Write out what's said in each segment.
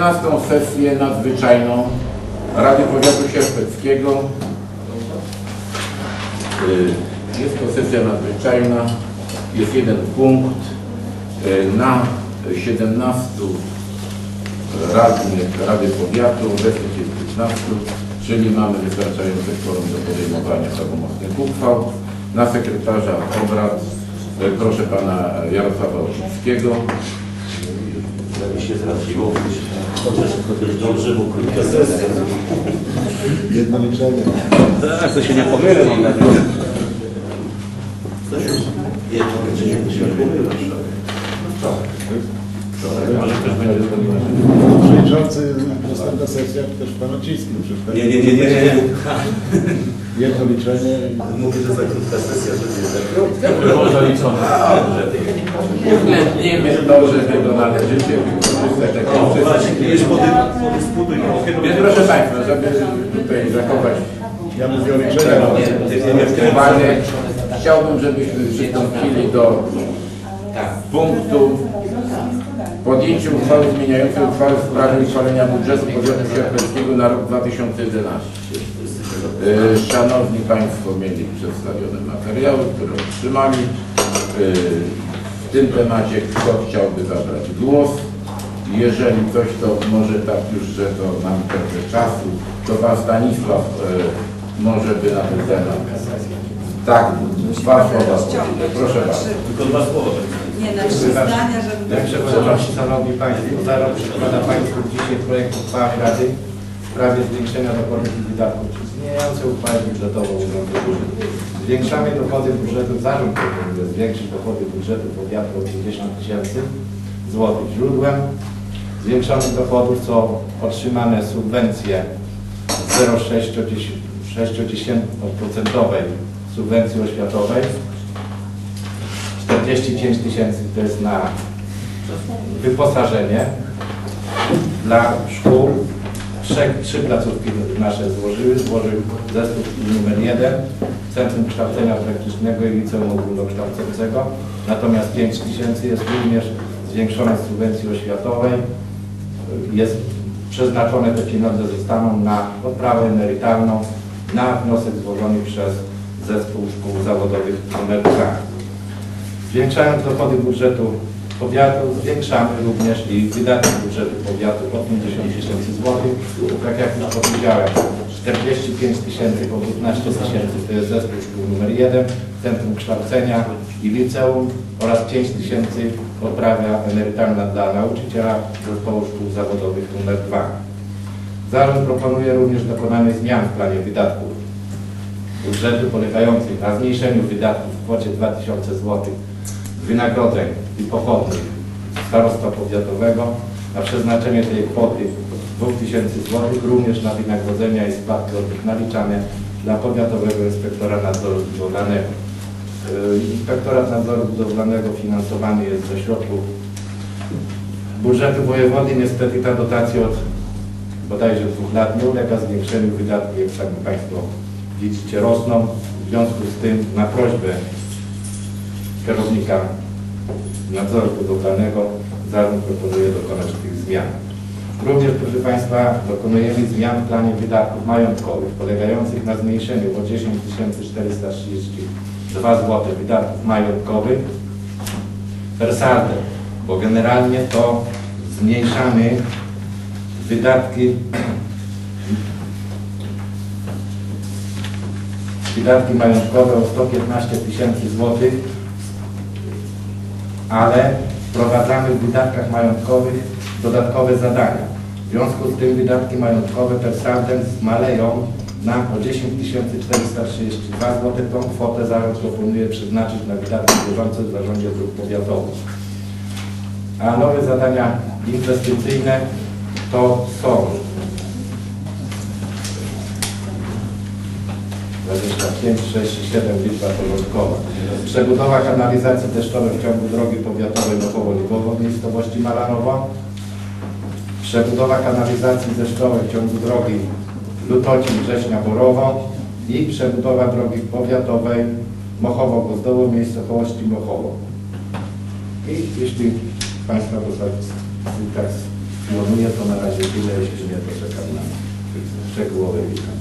Szanowni Państwo, otwieram 17 sesję nadzwyczajną Rady Powiatu Sierpeckiego. Y, Jest to sesja nadzwyczajna, jest jeden punkt y, na 17 radnych Rady Powiatu, obecnych jest 15, czyli mamy wystarczające kworum do podejmowania prawomocnych uchwał. Na sekretarza obrad y, proszę pana Jarosława Osickiego. mi się trafiło. Chociaż chociaż dobrze, bo krótka sesja. Jedno liczenie. Tak, to się nie pomylę mam nadzieję. Jedno liczenie to się nie pomylasz. Ale też będzie Przewodniczący, następna sesja też pan przyszedł. Nie, nie, nie, nie, nie. Jedno liczenie. Mówię, że za krótka sesja, że nie za krótka. uwzględnimy to, że tego należycie proszę Państwa, żeby tutaj zachować Ja mówię o chciałbym, żebyśmy przystąpili do punktu podjęcie uchwały zmieniającej uchwałę w sprawie uchwalenia budżetu powiatu sierpeckiego na rok 2011. Y, Szanowni Państwo mieli przedstawione materiały, które otrzymali. Y, W tym temacie kto chciałby zabrać głos? Jeżeli coś, to może tak już, że to nam trochę czasu, to Pan Stanisław y, może by na ten temat. Tak, dwa słowa. Proszę bardzo. Tylko dwa słowa. Nie, na trzy zdania, żeby... Panie Przewodniczący, Szanowni Państwo, zaraz przedkłada Państwu dzisiaj projekt uchwały Rady w sprawie zwiększenia dochodów i wydatków czy zmieniającej uchwałę budżetową Urzędu. Zwiększamy dochody budżetu, zarząd proponuje zwiększyć dochody budżetu powiatu o 50 tysięcy złotych. Źródłem zwiększonych dochodów są otrzymane subwencje z 0,6% subwencji oświatowej 45 tysięcy to jest na wyposażenie dla szkół. Trzy placówki nasze złożyły. Złożył zespół numer jeden, Centrum Kształcenia Praktycznego i Liceum Ogólnokształcącego. Natomiast 5 tysięcy jest również zwiększone z subwencji oświatowej. Jest przeznaczone te pieniądze zostaną na odprawę emerytalną na wniosek złożony przez Zespół Szkół Zawodowych nr 2. Zwiększając dochody budżetu powiatu, zwiększamy również i wydatki budżetu powiatu o 50 tysięcy złotych. Tak jak już powiedziałem, 45 tysięcy po 15 tysięcy to jest zespół szkół numer 1, Centrum Kształcenia i Liceum oraz 5 tysięcy odprawia emerytalna dla nauczyciela zespołu szkół zawodowych numer 2. Zarząd proponuje również dokonanie zmian w planie wydatków budżetu polegających na zmniejszeniu wydatków w kwocie 2000 zł wynagrodzeń i pochodnych starostwa powiatowego, a przeznaczenie tej kwoty 2000 zł również na wynagrodzenia i składki od nich naliczane dla powiatowego inspektora nadzoru budowlanego. Yy, Inspektorat nadzoru budowlanego finansowany jest ze środków budżetu wojewody. Niestety ta dotacja od bodajże dwóch lat nie ulega zwiększeniu wydatków, jak sami Państwo widzicie, rosną. W związku z tym na prośbę kierownika nadzoru budowlanego zarząd proponuje dokonać tych zmian. Również, proszę Państwa, dokonujemy zmian w planie wydatków majątkowych polegających na zmniejszeniu o 10 432 zł wydatków majątkowych per saldo, bo generalnie to zmniejszamy wydatki wydatki majątkowe o 115 tysięcy złotych, ale wprowadzamy w wydatkach majątkowych dodatkowe zadania. W związku z tym wydatki majątkowe per saldem zmaleją na o 10 432 zł. Tą kwotę zarząd proponuje przeznaczyć na wydatki bieżące w zarządzie dróg powiatowych. A nowe zadania inwestycyjne to są 25, 6 i 7 liczba porządkowa. Przebudowa kanalizacji deszczowej w ciągu drogi powiatowej Nowowo-Lwowo w miejscowości Malanowo. Przebudowa kanalizacji deszczowej w ciągu drogi Lutocin, Września, Borowo i przebudowa drogi powiatowej Mochowo-Gozdowo miejscowości Mochowo. I jeśli Państwa, tak, tak pionuję, to na razie tyle, jeśli nie, to czekam na szczegółowe pytania.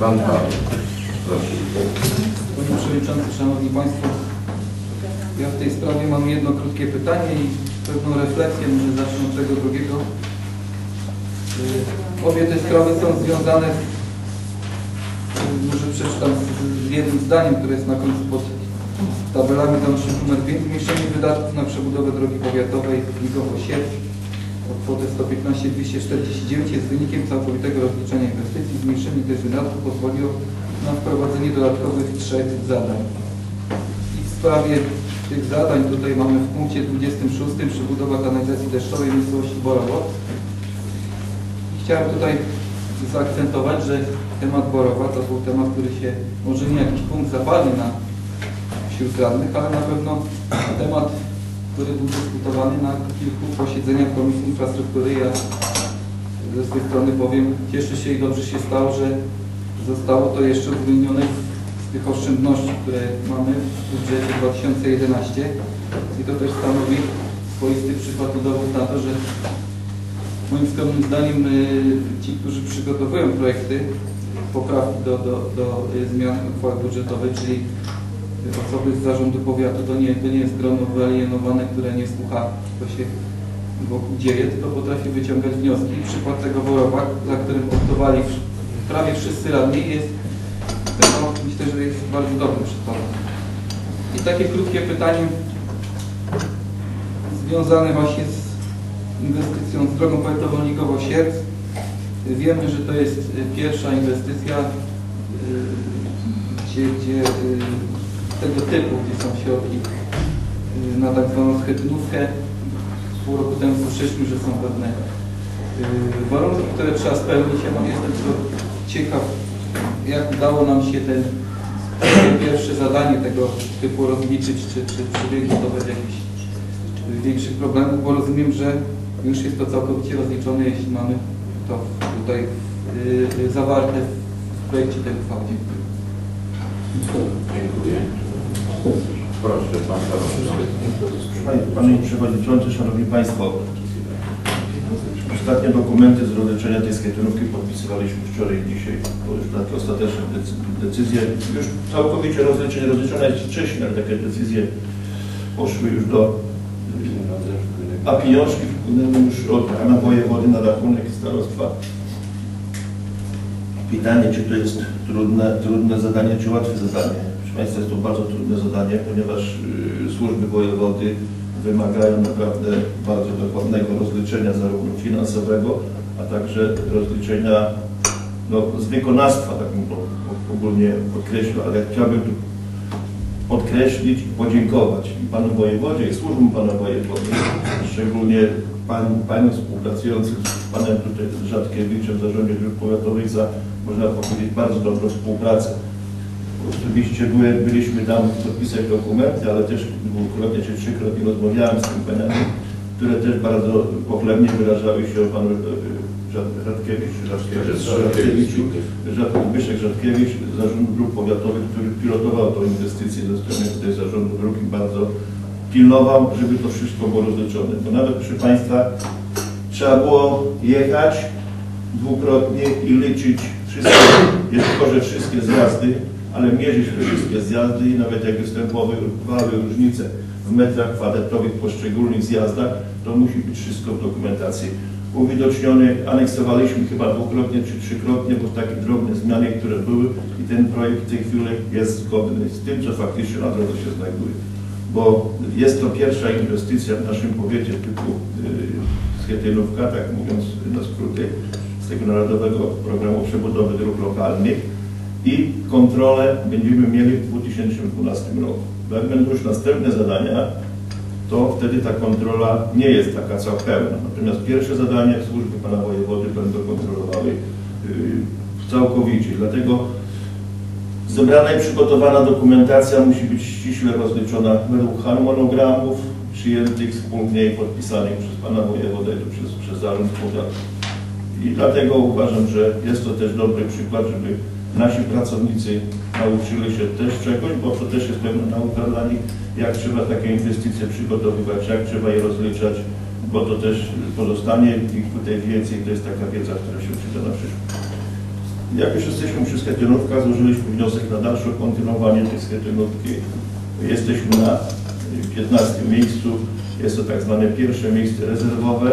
Pan Paweł. Proszę. Panie Przewodniczący, Szanowni Państwo, ja w tej sprawie mam jedno krótkie pytanie i pewną refleksję, może zacznę od tego drugiego. Y, Obie te sprawy są związane, y, może przeczytam z- jednym zdaniem, które jest na końcu pod tabelami załącznik nr 5, zmniejszenie wydatków na przebudowę drogi powiatowej Ligowo-Sierp o kwotę 115 249 jest wynikiem całkowitego rozliczenia inwestycji. Zmniejszenie tych wydatków pozwoliło na wprowadzenie dodatkowych trzech zadań. I w sprawie tych zadań tutaj mamy w punkcie 26 przebudowa kanalizacji deszczowej w miejscowości Borowot. I chciałem tutaj zaakcentować, że temat Borowa to był temat, który się może nie jakiś punkt zapadnie na wśród radnych, ale na pewno temat, który był dyskutowany na kilku posiedzeniach Komisji Infrastruktury. Ja ze swojej strony powiem, cieszę się i dobrze się stało, że zostało to jeszcze uwzględnione z tych oszczędności, które mamy w budżecie 2011 i to też stanowi swoisty przykład dowód na to, że moim skromnym zdaniem y, ci, którzy przygotowują projekty, poprawki do, do, do y, zmian uchwały budżetowej, czyli osoby z zarządu powiatu, to nie, to nie jest grono wyalienowane, które nie słucha, co się wokół dzieje, tylko potrafi wyciągać wnioski. Przykład tego Worowa, za którym optowali prawie wszyscy radni jest, no, myślę, że jest bardzo dobrym przykładem. I takie krótkie pytanie związane właśnie z inwestycją z drogą powiatową Ligowo-Sierc. Wiemy, że to jest pierwsza inwestycja, y, gdzie, gdzie y, tego typu, gdzie są środki y, na tak zwaną schetynówkę. Pół roku temu słyszeliśmy, że są pewne warunki, które trzeba spełnić. Ja mam jestem tylko ciekaw, jak udało nam się ten te pierwsze zadanie tego typu rozliczyć, czy, czy, czy wygotować jakichś y, większych problemów, bo rozumiem, że już jest to całkowicie rozliczone, jeśli mamy to tutaj y, y, zawarte w projekcie tej uchwały. Dziękuję. Dziękuję. Proszę, Pan Panie Przewodniczący, Szanowni Państwo, ostatnie dokumenty z rozliczenia tej schetynówki podpisywaliśmy wczoraj i dzisiaj, bo już takie ostateczne decy- decyzje, już całkowicie rozliczenie, rozliczone jest wcześniej, ale takie decyzje poszły już do a pieniążki wpłynęły już od pana wojewody na rachunek starostwa. Pytanie, czy to jest trudne, trudne zadanie, czy łatwe zadanie? Proszę Państwa, jest to bardzo trudne zadanie, ponieważ y, służby wojewody wymagają naprawdę bardzo dokładnego rozliczenia zarówno finansowego, a także rozliczenia no, z wykonawstwa, tak bym ogólnie podkreślił, ale chciałbym tu podkreślić i podziękować i panu wojewodzie, i służbom pana wojewody, szczególnie pan, paniom współpracującym z panem tutaj Rzadkiewiczem w zarządzie dróg powiatowych za, można powiedzieć, bardzo dobrą współpracę. Oczywiście były, byliśmy tam podpisać dokumenty, ale też dwukrotnie czy trzykrotnie rozmawiałem z tym paniami, które też bardzo pochlebnie wyrażały się o panu Rzad- Rzadkiewicz, Rzadkiewicz, Rzadkiewiczu, Rzad- Zbyszek Rzadkiewicz z Zarządu Dróg Powiatowych, który pilotował tą inwestycję ze strony tutaj Zarządu Dróg i bardzo pilnował, żeby to wszystko było rozliczone. Bo nawet, proszę Państwa, trzeba było jechać dwukrotnie i liczyć wszystkie, nie tylko, że wszystkie zjazdy, ale mierzyć wszystkie zjazdy i nawet jak występowały różnice w metrach kwadratowych w poszczególnych zjazdach, to musi być wszystko w dokumentacji uwidocznione. Aneksowaliśmy chyba dwukrotnie czy trzykrotnie, bo takie drobne zmiany, które były i ten projekt w tej chwili jest zgodny z tym, co faktycznie na drodze się znajduje. Bo jest to pierwsza inwestycja w naszym powiecie typu yy, schetynówka, tak mówiąc na skróty, z tego Narodowego Programu Przebudowy Dróg Lokalnych i kontrolę będziemy mieli w 2012 roku. Jak będą już następne zadania, to wtedy ta kontrola nie jest taka cała pełna. Natomiast pierwsze zadanie służby pana wojewody będą kontrolowały yy, całkowicie. Dlatego zebrana i przygotowana dokumentacja musi być ściśle rozliczona według harmonogramów przyjętych wspólnie i podpisanych przez pana wojewodę i przez, przez zarząd powiatu. I dlatego uważam, że jest to też dobry przykład, żeby Nasi pracownicy nauczyli się też czegoś, bo to też jest pewna nauka dla nich, jak trzeba takie inwestycje przygotowywać, jak trzeba je rozliczać, bo to też pozostanie ich tutaj więcej, to jest taka wiedza, która się przyda na przyszłość. Jak już jesteśmy przy schetynówkach, złożyliśmy wniosek na dalsze kontynuowanie tej schetynówki. Jesteśmy na 15 miejscu. Jest to tak zwane pierwsze miejsce rezerwowe,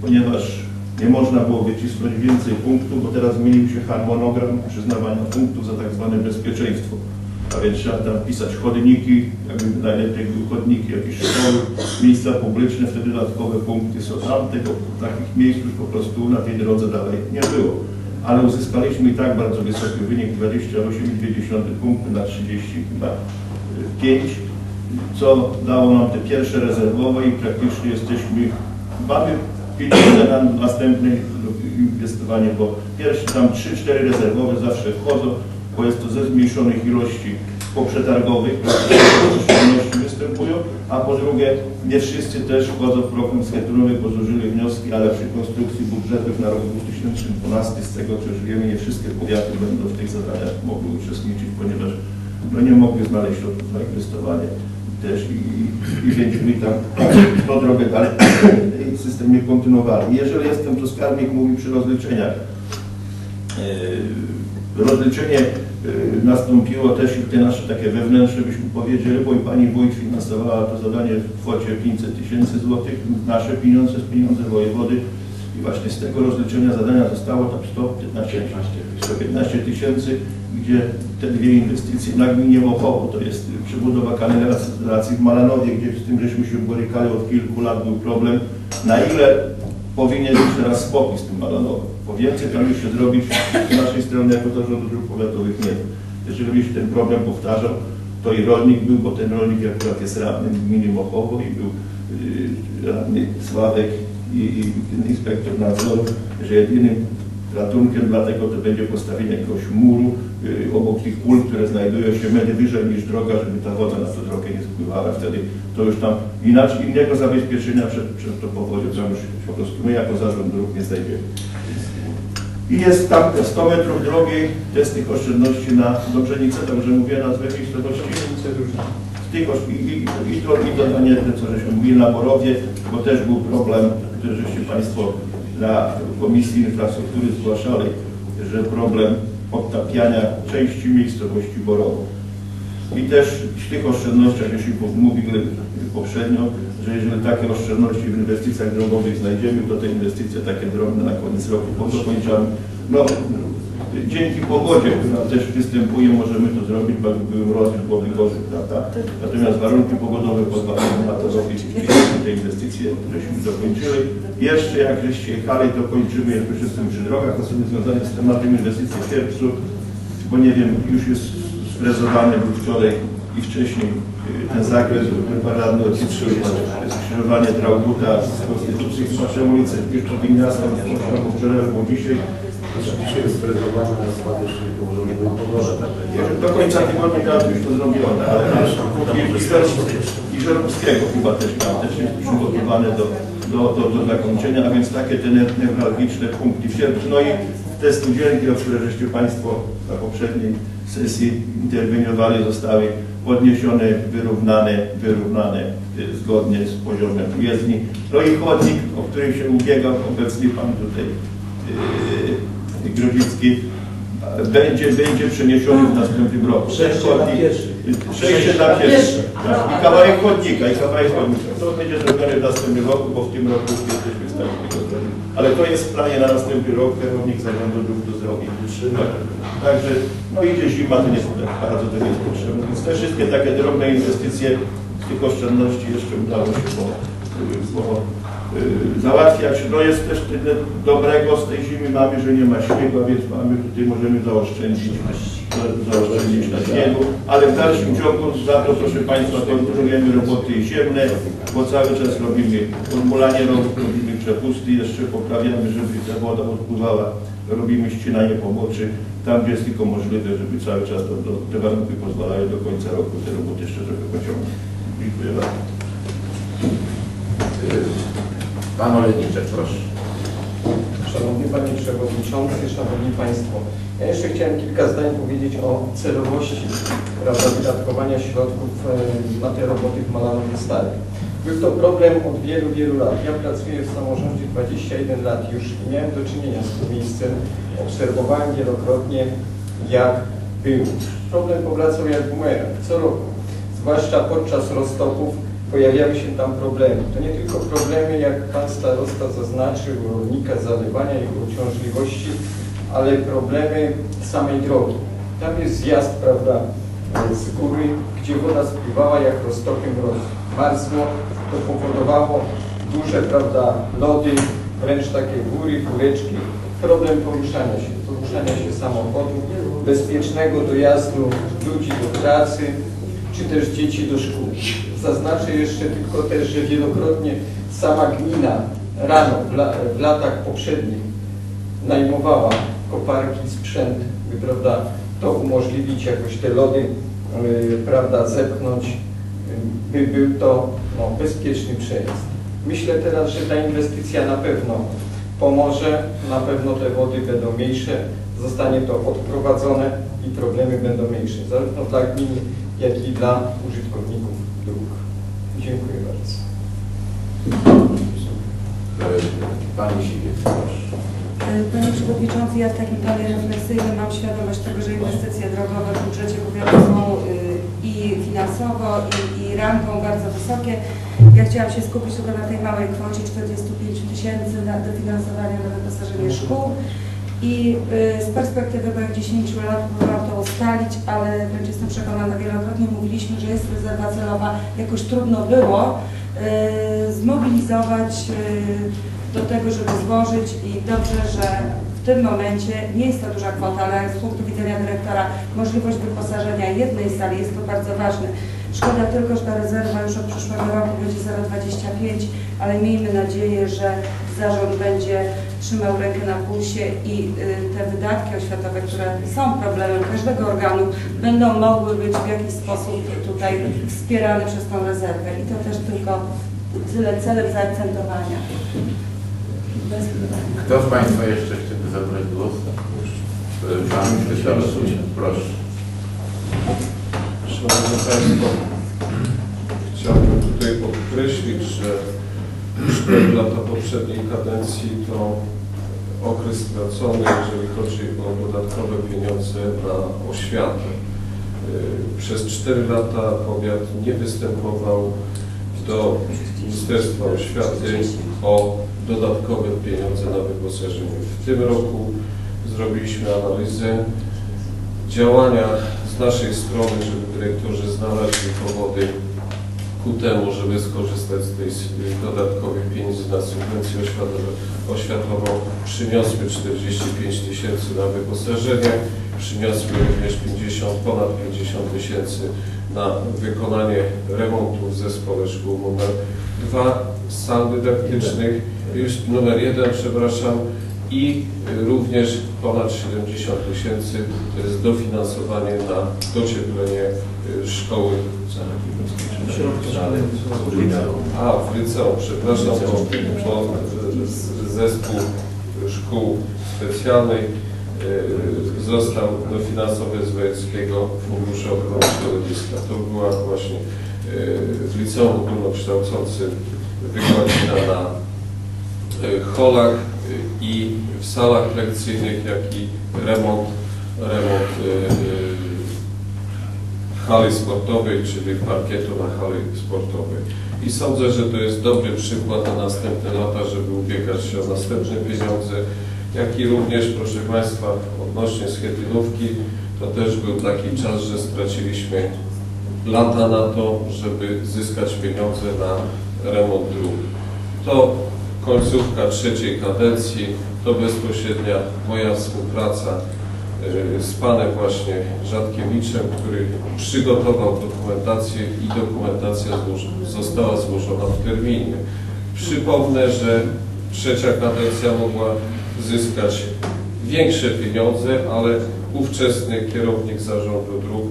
ponieważ nie można było wycisnąć więcej punktów, bo teraz zmienił się harmonogram przyznawania punktów za tak zwane bezpieczeństwo. A więc trzeba tam pisać chodniki, jakby najlepiej chodniki, jakieś szkoły, miejsca publiczne, wtedy dodatkowe punkty są. Tam tego, takich miejsc już po prostu na tej drodze dalej nie było ale uzyskaliśmy i tak bardzo wysoki wynik 28,2 punktu na 30 chyba 5, co dało nam te pierwsze rezerwowe i praktycznie jesteśmy, mamy pieniądze na następne inwestowanie, bo pierwsze tam 3-4 rezerwowe zawsze wchodzą, bo jest to ze zmniejszonych ilości poprzetargowych, oszczędności występują, a po drugie nie wszyscy też wchodzą w program schedulowy, bo złożyli wnioski, ale przy konstrukcji budżetów na rok 2012 z tego już wiemy, nie wszystkie powiaty będą w tych zadaniach mogły uczestniczyć, ponieważ no, nie mogły znaleźć środków na inwestowanie też i, i, i będziemy tam tą drogę dalej w systemie kontynuowali. Jeżeli jestem, to skarbnik mówi przy rozliczeniach. Yy, rozliczenie yy, nastąpiło też i te nasze takie wewnętrzne, byśmy powiedzieli, bo i Pani Wójt finansowała to zadanie w kwocie 500 tysięcy złotych, nasze pieniądze z pieniądze wojewody i właśnie z tego rozliczenia zadania zostało tam 115 115 tysięcy, gdzie te dwie inwestycje na gminie Mochowo, to jest przebudowa kanalizacji w Malanowie, gdzie z tym żeśmy się borykali od kilku lat, był problem, na ile powinien być teraz spokój z tym Malanowem. Bo więcej tam już się zrobić z naszej strony jako zarządu dróg powiatowych nie. Jeżeli by się ten problem powtarzał, to i rolnik był, bo ten rolnik akurat jest radnym w gminie Mochowo i był yy, radny Sławek i, i inspektor nadzoru, że jedynym ratunkiem dlatego to będzie postawienie jakiegoś muru yy, obok tych pól, które znajdują się metry wyżej niż droga, żeby ta woda na tę drogę nie spływała. Wtedy to już tam inaczej, innego zabezpieczenia przed, przed tą powodzią, to już po prostu my jako zarząd dróg nie znajdziemy. I jest tam te 100 metrów drogi, to jest tych oszczędności na Dobrzenicę, także mówię nazwę miejscowości. Z tych osz- i, i, i, to, i dodanie, to co żeśmy mówili na Borowie, bo też był problem, który żeście Państwo na Komisji Infrastruktury zgłaszali, że problem odtapiania części miejscowości Borowo. I też w tych oszczędnościach, jeśli mówili poprzednio, że jeżeli takie oszczędności w inwestycjach drogowych znajdziemy, to te inwestycje takie drobne na koniec roku dokończamy. No, dzięki pogodzie, która też występuje, możemy to zrobić, bo jakby był mrozy, byłoby gorzej, prawda? Natomiast warunki pogodowe pozwalają na to robić i te inwestycje, żeśmy dokończyli. Jeszcze jak żeście jechali, to kończymy, jak już jestem przy drogach, to sobie związane z tematem inwestycji w czerwcu, bo nie wiem, już jest sfrezowany był wczoraj i wcześniej y, ten zakres radny odliczył skrzyżowanie Trauguta z Konstytucji z naszej ulicy Miasta, albo wczoraj, albo dzisiaj. Dzisiaj jest sprezowane na skład jeszcze nie położony był pogoda. Jeszcze Do końca tygodnia miała już to zrobione, ale też i- i Żer- i Żeromskiego chyba też tam też jest przygotowane do, do, do, do zakończenia, a więc takie te ne- newralgiczne punkty w sierpniu. No i te studzienki, o które żeście Państwo na poprzedniej sesji interweniowali, zostały podniesione, wyrównane, wyrównane y, zgodnie z poziomem jezdni. No i chodnik, o którym się ubiegał obecnie Pan tutaj Grodzicki, będzie, będzie przeniesiony w następnym roku. Przejście dla pieszych. Przejście dla pieszych. Tak. I kawałek chodnika, i kawałek chodnika. To będzie zrobione w następnym roku, bo w tym roku jesteśmy w stanie tego zrobić. Ale to jest w planie na następny rok, kierownik zarządu dróg to zrobi. Tak. Także, no idzie zima, to nie tak bardzo to nie jest potrzebne. Więc te wszystkie takie drobne inwestycje z tych oszczędności jeszcze udało się po, po, y, załatwiać. No jest też tyle dobrego z tej zimy mamy, że nie ma śniegu, a więc mamy tutaj możemy zaoszczędzić, za- zaoszczędzić na śniegu, ale w dalszym ciągu za to proszę Państwa kontynuujemy roboty ziemne, bo cały czas robimy formulanie rąk, robimy przepusty, jeszcze poprawiamy, żeby ta woda odpływała, robimy ścinanie pomoczy, tam gdzie jest tylko możliwe, żeby cały czas do, do, te warunki pozwalają do końca roku te roboty jeszcze trochę pociągnąć. Dziękuję bardzo. Pan Olejniczek, proszę. Szanowni Panie Przewodniczący, Szanowni Państwo. Ja jeszcze chciałem kilka zdań powiedzieć o celowości prawda, wydatkowania środków e, na te roboty w Malanowie Starym. Był to problem od wielu, wielu lat. Ja pracuję w samorządzie 21 lat już i miałem do czynienia z tym miejscem. Obserwowałem wielokrotnie, jak był. Problem powracał jak bumerang co roku. Zwłaszcza podczas roztopów pojawiały się tam problemy. To nie tylko problemy, jak Pan Starosta zaznaczył, rolnika, zalewania, jego uciążliwości, ale problemy samej drogi. Tam jest zjazd, prawda, z góry, gdzie woda spływała jak roztokiem marzło. To powodowało duże, prawda, lody, wręcz takie góry, góreczki. Problem poruszania się, poruszania się samochodu, bezpiecznego dojazdu ludzi do pracy, czy też dzieci do szkół. Zaznaczę jeszcze tylko też, że wielokrotnie sama gmina rano, w, la, w latach poprzednich najmowała koparki, sprzęt, prawda, to umożliwić jakoś te lody, yy, prawda, zepchnąć, by był to no, bezpieczny przejazd. Myślę teraz, że ta inwestycja na pewno pomoże, na pewno te wody będą mniejsze, zostanie to odprowadzone i problemy będą mniejsze, zarówno dla gminy, jak i dla użytkowników dróg. Dziękuję bardzo. E, Pani Siwiec, proszę. Panie Przewodniczący, ja w takim planie refleksyjnym mam świadomość tego, że inwestycje drogowe w budżecie powiatu są y, i finansowo, i, i rangą bardzo wysokie. Ja chciałam się skupić tylko na tej małej kwocie 45 tysięcy na dofinansowanie na wyposażenie szkół. I y, z perspektywy moich 10 lat próbowałam to ustalić, ale wręcz jestem przekonana, wielokrotnie mówiliśmy, że jest rezerwa celowa, jakoś trudno było y, zmobilizować y, do tego, żeby złożyć i dobrze, że w tym momencie nie jest to duża kwota, ale z punktu widzenia dyrektora możliwość wyposażenia jednej sali jest to bardzo ważne. Szkoda tylko, że ta rezerwa już od przyszłego roku będzie 0,25, ale miejmy nadzieję, że zarząd będzie trzymał rękę na pulsie i y, te wydatki oświatowe, które są problemem każdego organu, będą mogły być w jakiś sposób tutaj wspierane przez tą rezerwę. I to też tylko tyle celem zaakcentowania. Kto z Państwa jeszcze zabrać głos? E, Pan Krzysztof, proszę. Szanowni Państwo, chciałbym tutaj podkreślić, że 4 lata poprzedniej kadencji to okres stracony, jeżeli chodzi o dodatkowe pieniądze na oświatę. Yy, Przez 4 lata powiat nie występował do Ministerstwa Oświaty o dodatkowe pieniądze na wyposażenie. W tym roku zrobiliśmy analizę działania z naszej strony, żeby dyrektorzy znaleźli powody ku temu, żeby skorzystać z tej tych dodatkowych pieniędzy na subwencję oświatową. Przyniosły 45 tysięcy na wyposażenie, przyniosły również 50, ponad 50 tysięcy na wykonanie remontu w zespole szkół numer 2, sal dydaktycznych, już numer 1, przepraszam, i również ponad 70 tysięcy to jest dofinansowanie na docieplenie y, szkoły a, w liceum, przepraszam, bo, bo zespół szkół specjalnej y, został dofinansowany z Wojewódzkiego Funduszu Ochrony Środowiska. To była właśnie y, w liceum ogólnokształcącym wykładina na holach y, i w salach lekcyjnych, jak i remont, remont y, hali sportowej, czyli parkietu na hali sportowej. I sądzę, że to jest dobry przykład na następne lata, żeby ubiegać się o następne pieniądze, jak i również, proszę Państwa, odnośnie schetynówki, to też był taki czas, że straciliśmy lata na to, żeby zyskać pieniądze na remont dróg. To końcówka trzeciej kadencji, to bezpośrednia moja współpraca y, z panem właśnie Rzadkiewiczem, który przygotował dokumentację i dokumentacja została złożona w terminie. Przypomnę, że trzecia kadencja mogła zyskać większe pieniądze, ale ówczesny kierownik zarządu dróg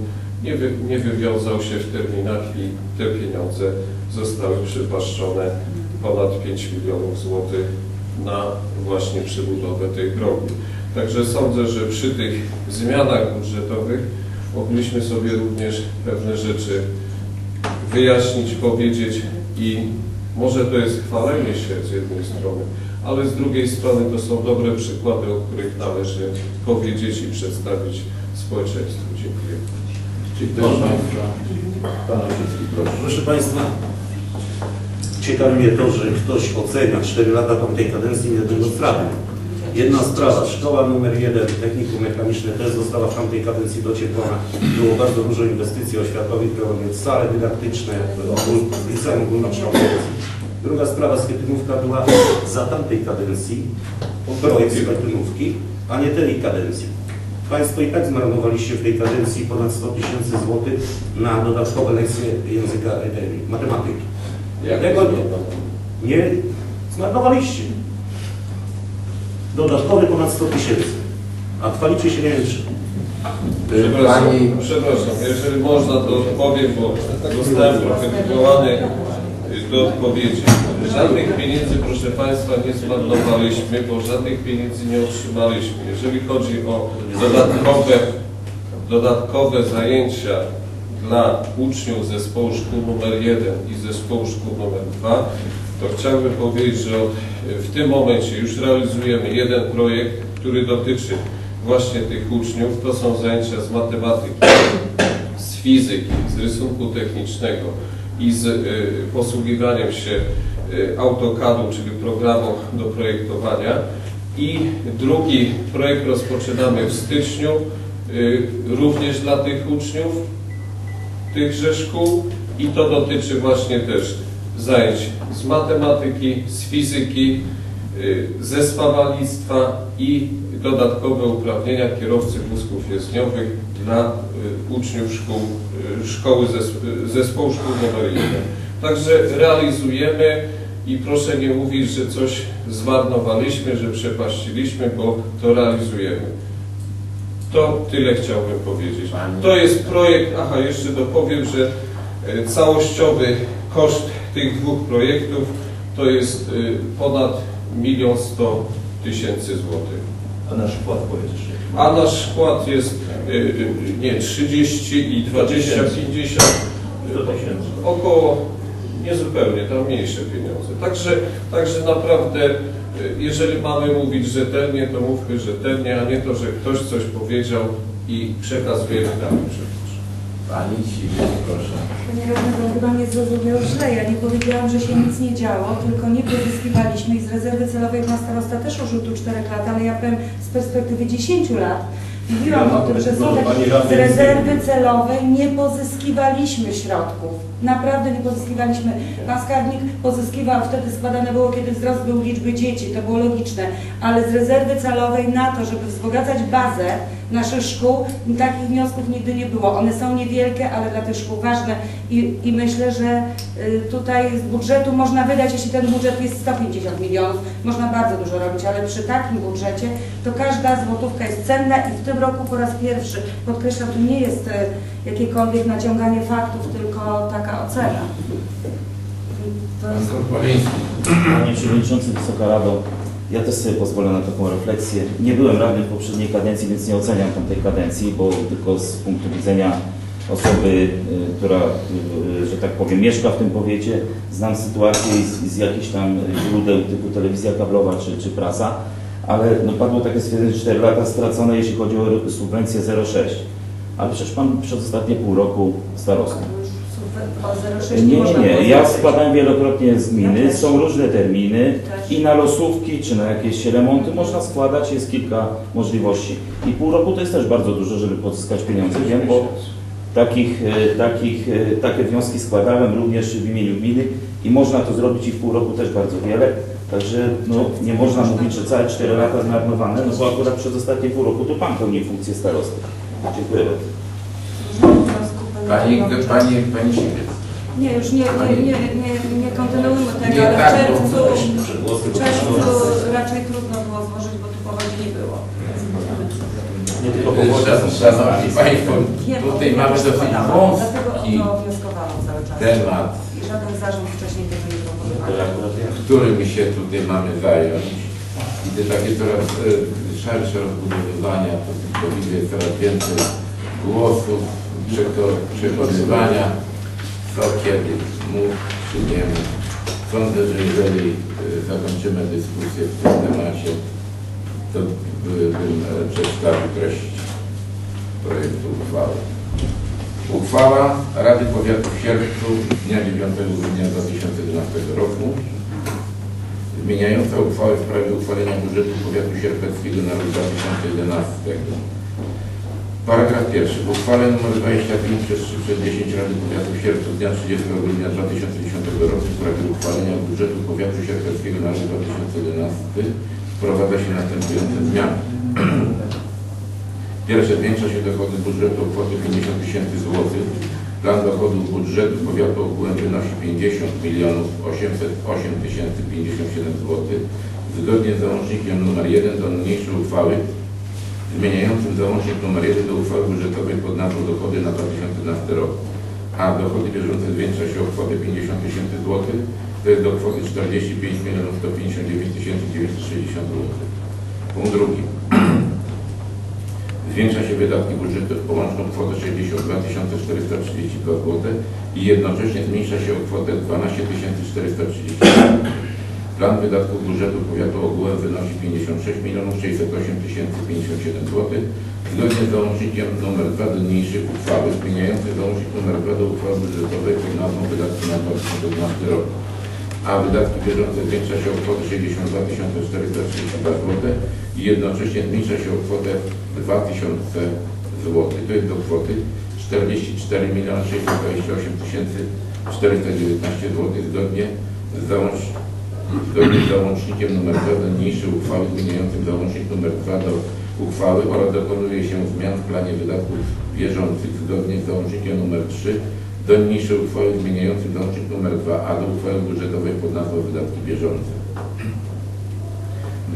nie, wy, nie wywiązał się w terminach i te pieniądze zostały przywłaszczone ponad 5 milionów złotych na właśnie przebudowę tej drogi. Także sądzę, że przy tych zmianach budżetowych mogliśmy sobie również pewne rzeczy wyjaśnić, powiedzieć i może to jest chwalenie się z jednej strony, ale z drugiej strony to są dobre przykłady, o których należy powiedzieć i przedstawić społeczeństwu. Dziękuję. Proszę. Proszę Państwa, ciekawi mnie to, że ktoś ocenia 4 lata tamtej kadencji niepełnosprawnych. Jedna sprawa, szkoła numer 1, technikum mechaniczne też została w tamtej kadencji docieplona. Było bardzo dużo inwestycji oświatowych, więc sale dydaktyczne, liceum ogólnokształcące. Druga sprawa, schetynówka była za tamtej kadencji, projekt schetynówki, a nie tej kadencji. Państwo i tak zmarnowaliście w tej kadencji ponad 100 tysięcy złotych na dodatkowe lekcje języka e, matematyki. Tego nie, nie zmarnowaliście. Dodatkowe ponad 100 tysięcy. A chwalicie się nie wiem czym. Przepraszam, Pani, przepraszam, jeżeli można to odpowiem, bo zostałem trochę wywołany do odpowiedzi. Żadnych pieniędzy, proszę Państwa, nie zmarnowaliśmy, bo żadnych pieniędzy nie otrzymaliśmy. Jeżeli chodzi o dodatkowe, dodatkowe zajęcia dla uczniów zespołu szkół numer 1 i zespołu szkół numer 2, to chciałbym powiedzieć, że w tym momencie już realizujemy jeden projekt, który dotyczy właśnie tych uczniów. To są zajęcia z matematyki, z fizyki, z rysunku technicznego i z y, posługiwaniem się y, czyli programu do projektowania. I drugi projekt rozpoczynamy w styczniu, y, również dla tych uczniów tychże szkół i to dotyczy właśnie też zajęć z matematyki, z fizyki, y, ze spawalnictwa i dodatkowe uprawnienia kierowcy wózków jezdniowych dla y, uczniów szkół, y, szkoły zes- zespołu szkół numer 1. Także realizujemy i proszę nie mówić, że coś zmarnowaliśmy, że przepaściliśmy, bo to realizujemy. To tyle chciałbym powiedzieć. To jest projekt, aha, jeszcze dopowiem, że e, całościowy koszt tych dwóch projektów to jest e, ponad milion sto tysięcy złotych. A nasz wkład powiedz jeszcze. A nasz wkład jest e, nie 30 i 20, 50, 100 tysięcy. około niezupełnie, tam mniejsze pieniądze. Także, także naprawdę, jeżeli mamy mówić rzetelnie, to mówmy rzetelnie, a nie to, że ktoś coś powiedział i przekazujemy dalej. Pani Siwiec, proszę. Panie radny, chyba mnie zrozumiał źle. Ja nie powiedziałam, że się nic nie działo, tylko nie pozyskiwaliśmy i z rezerwy celowej ma starosta też rzutu 4 lat, ale ja powiem z perspektywy 10 lat. Mówiłam o tym, że są z rezerwy celowej nie pozyskiwaliśmy środków. Naprawdę nie pozyskiwaliśmy. Pan skarbnik pozyskiwał, wtedy składane było, kiedy wzrost był liczby dzieci, to było logiczne, ale z rezerwy celowej na to, żeby wzbogacać bazę naszych szkół, takich wniosków nigdy nie było. One są niewielkie, ale dla tych szkół ważne i, i myślę, że y, tutaj z budżetu można wydać, jeśli ten budżet jest 150 milionów, można bardzo dużo robić, ale przy takim budżecie to każda złotówka jest cenna i w tym roku po raz pierwszy, podkreślam, to nie jest y, jakiekolwiek naciąganie faktów, tylko taka ocena. To jest. Panie Przewodniczący, Wysoka Rado, ja też sobie pozwolę na taką refleksję. Nie byłem radnym w poprzedniej kadencji, więc nie oceniam tamtej kadencji, bo tylko z punktu widzenia osoby, y, która, y, że tak powiem, mieszka w tym powiecie, znam sytuację z, z jakichś tam źródeł typu telewizja kablowa czy, czy prasa, ale no, padło takie stwierdzenie, że 4 lata stracone, jeśli chodzi o subwencję 0,6. Ale przecież Pan przez ostatnie pół roku starostą. O 0,6 Nie, nie, nie. było Ja składałem wielokrotnie z Ja gminy, też. są różne terminy Też. i na losówki, czy na jakieś remonty można składać, jest kilka możliwości. I pół roku to jest też bardzo dużo, żeby pozyskać pieniądze. Wiem, bo takich, e, takich, e, takie wnioski składałem również w imieniu gminy i można to zrobić i w pół roku też bardzo wiele. Także no, nie można mówić, że całe 4 lata zmarnowane, no bo akurat przez ostatnie pół roku to Pan pełni funkcję starosty. Dziękuję bardzo. Pani, pani, pani Siwiec. Nie, już nie, nie, nie, nie, nie kontynuujmy tego, Nie, ale tak, w bo- czerwcu, w czerwcu to- raczej trudno było złożyć, bo tu powodzi nie było. Nie tylko Szanowni Państwo, tutaj mamy dosyć wąski temat, I żaden zarząd wcześniej tego nie proponował. którym się tutaj mamy zająć. i te takie coraz e, szersze rozbudowywania, to widzę coraz więcej głosów, co kiedy mów, mów. Sądzę, że jeżeli e, zakończymy dyskusję w tym temacie, to by- bym e, przedstawił treść projektu uchwały. Uchwała Rady Powiatu w Sierpcu dnia 9 grudnia 2011 roku zmieniająca uchwałę w sprawie uchwalenia budżetu Powiatu Sierpeckiego na rok 2011. Paragraf pierwszy. W uchwale nr 25 przez 3 przez 10 Rady Powiatu Sierpcu z dnia 30 grudnia 2010 roku w sprawie uchwalenia budżetu Powiatu Sierpeckiego na rok 2011 wprowadza się następujące zmiany. Pierwsze, zwiększa się dochody budżetu o kwotę 50 tysięcy złotych. Plan dochodów budżetu powiatu ogółem wynosi 50 milionów 808 tysięcy 57 złotych. Zgodnie z załącznikiem nr 1 do niniejszej uchwały zmieniającym załącznik nr 1 do uchwały budżetowej pod nazwą dochody na 2011 rok. A dochody bieżące zwiększa się o kwotę 50 tysięcy złotych, to jest do kwoty 45 milionów 159 tysięcy 960 złotych. Punkt drugi. Zwiększa się wydatki budżetu o łączną kwotę 62 432 zł i jednocześnie zmniejsza się o kwotę 12 430 Plan wydatków budżetu powiatu ogółem wynosi 56 milionów 608 057 zł. Zgodnie z załącznikiem nr 2 do niniejszej uchwały zmieniający załącznik nr 2 do uchwały budżetowej pod nazwą wydatki na 2012 rok. A wydatki bieżące zwiększa się o kwotę 62 432 zł i jednocześnie zmniejsza się o kwotę 2000 zł. To jest do kwoty 44 628 419 zł zgodnie z załącznikiem zgodnie z załącznikiem nr 2 do niniejszej uchwały zmieniającym załącznik nr 2 do uchwały oraz dokonuje się zmian w planie wydatków bieżących zgodnie z załącznikiem nr 3 do niniejszej uchwały zmieniającym załącznik nr 2a do uchwały budżetowej pod nazwą wydatki bieżące.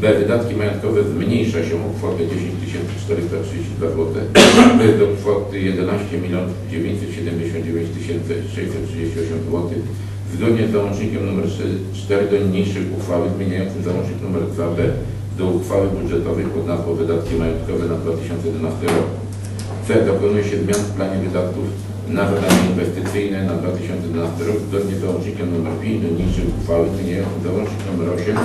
B. Wydatki majątkowe zmniejsza się o kwotę 10 432 zł, do kwoty 11 979 638 zł, zgodnie z załącznikiem nr 4 do niniejszej uchwały zmieniającym załącznik nr 2b do uchwały budżetowej pod nazwą wydatki majątkowe na 2011 rok. C. Dokonuje się zmian w planie wydatków na zadania inwestycyjne na 2011 rok zgodnie z załącznikiem nr 5 do niniejszej uchwały zmieniającym załącznik nr 8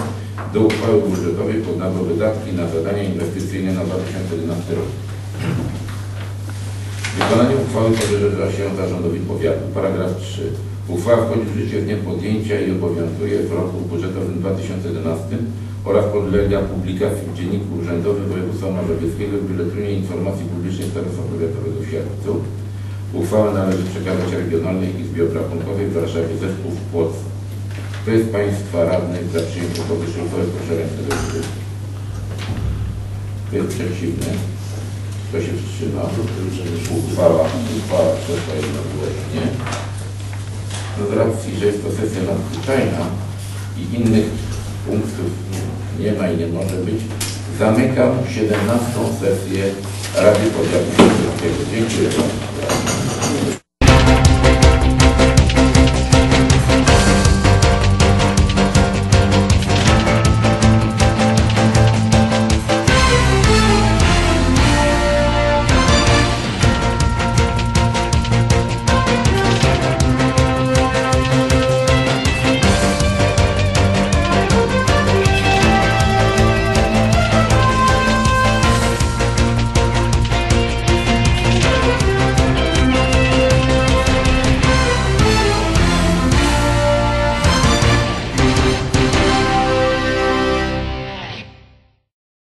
do uchwały budżetowej pod nazwą wydatki na zadania inwestycyjne na 2011 rok. Wykonanie uchwały powierza się zarządowi powiatu. Paragraf 3. Uchwała wchodzi w życie z dniem podjęcia i obowiązuje w roku budżetowym 2011 oraz podlega publikacji w Dzienniku Urzędowym Województwa Mazowieckiego w Biuletynie Informacji Publicznej Starostwa Powiatowego w Sierpcu. Uchwałę należy przekazać Regionalnej Izbie Obrachunkowej w Warszawie zespół w Płocku. Kto jest Państwa radnych za przyjęciem powyższej uchwały? Proszę rękę do góry. Kto jest przeciwny? Kto się wstrzymał? Uchwała, uchwała przeszła jednogłośnie. Z racji, że jest to sesja nadzwyczajna i innych punktów nie ma i nie może być, zamykam 17 sesję Rady Powiatu Śląskiego. Dziękuję bardzo.